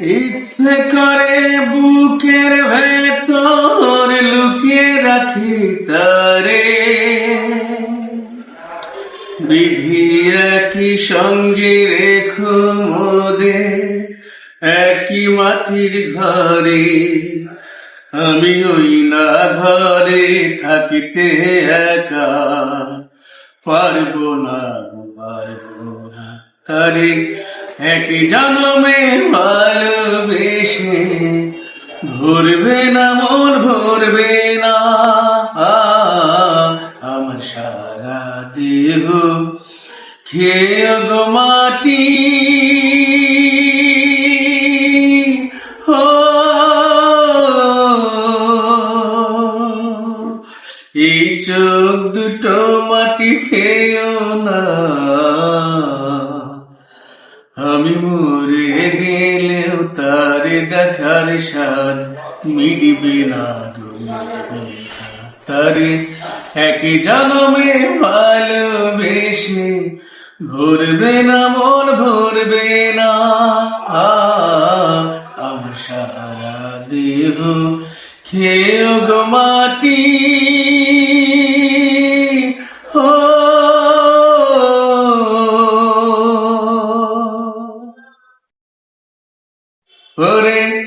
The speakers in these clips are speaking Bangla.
ইচ্ছে করে বুকের ভেতর লুকিয়ে রাখি তারে। বিধি একই সঙ্গে রেখো মোদের, একই মাটির ঘরে। আমি ওই না ঘরে থাকিতে একা, পারব না পারব না তারে। একই জন্মে ভালোবেসে ভরবে না, মন ভরবে না। আমার সারা দেহ খেয়ে মাটি। এই চোখ দুটো মাটি খেয়েও না। আমি মরে গেলেও তারে দেখার না গো, না। তারে একই জন্মে ভালোবেসে ভরবে না মন ভরবে না আমার সারা দেহ খেয়ে গো মাটি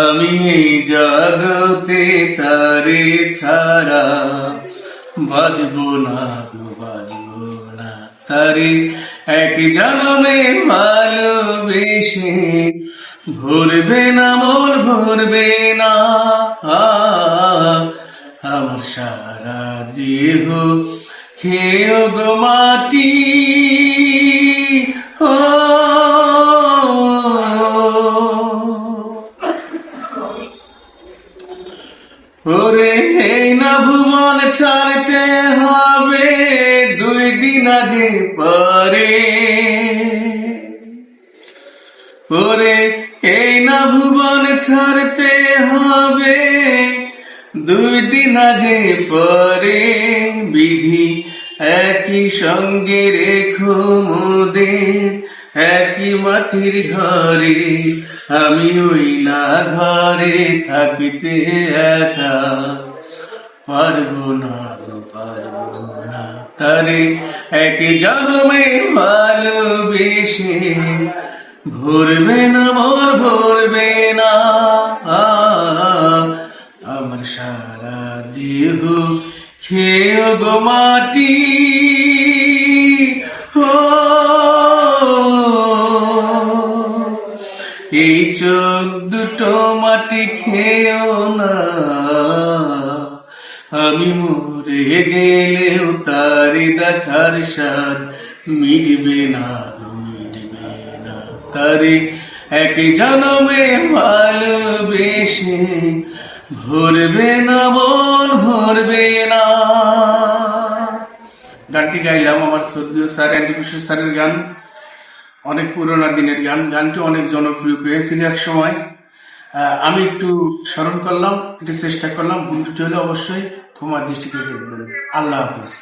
আমি জগতে তারে ছাড়া বাজবো না গো, বাজবো না তারে। এক জন্মে ভালোবেসে ভরবে না মোর ভরবে না। আমার সারা দেহ খেয়ে গো মাটি। দিন আগে পরে ওরে এই না ভুবন ছাড়তে হবে দুই দিন আগে পরে বিধি একই সঙ্গে রেখো মোদের একই মাটির ঘরে আমি ওই না ঘরে থাকিতে একা না পারব না তারে এক জন্মে ভালোবেসে ভরবে না মোর ভরবে না। আমার সারা দেহ খেয়ে গো মাটি। এই চোখ দুটো মাটি খেয়েও না। আমি মরে গেলেও তারি দেখার স্বাদ মিটবে না মিটবে না তারি। এক জন্মে ভালোবেসে ভরবে না মন, ভরবে না। গানটি গাইলাম আমার শ্রদ্ধেয় স্যার অ্যান্টি কিশোর স্যারের গান। অনেক পুরোনো দিনের গান। গানটি অনেক জনপ্রিয় পেয়েছিল এক সময়। আমি একটু স্মরণ করলাম, একটু চেষ্টা করলাম, ভুল ত্রুটি হলে অবশ্যই ক্ষমার দৃষ্টিতে দেখবেন আল্লাহ হাফিজ।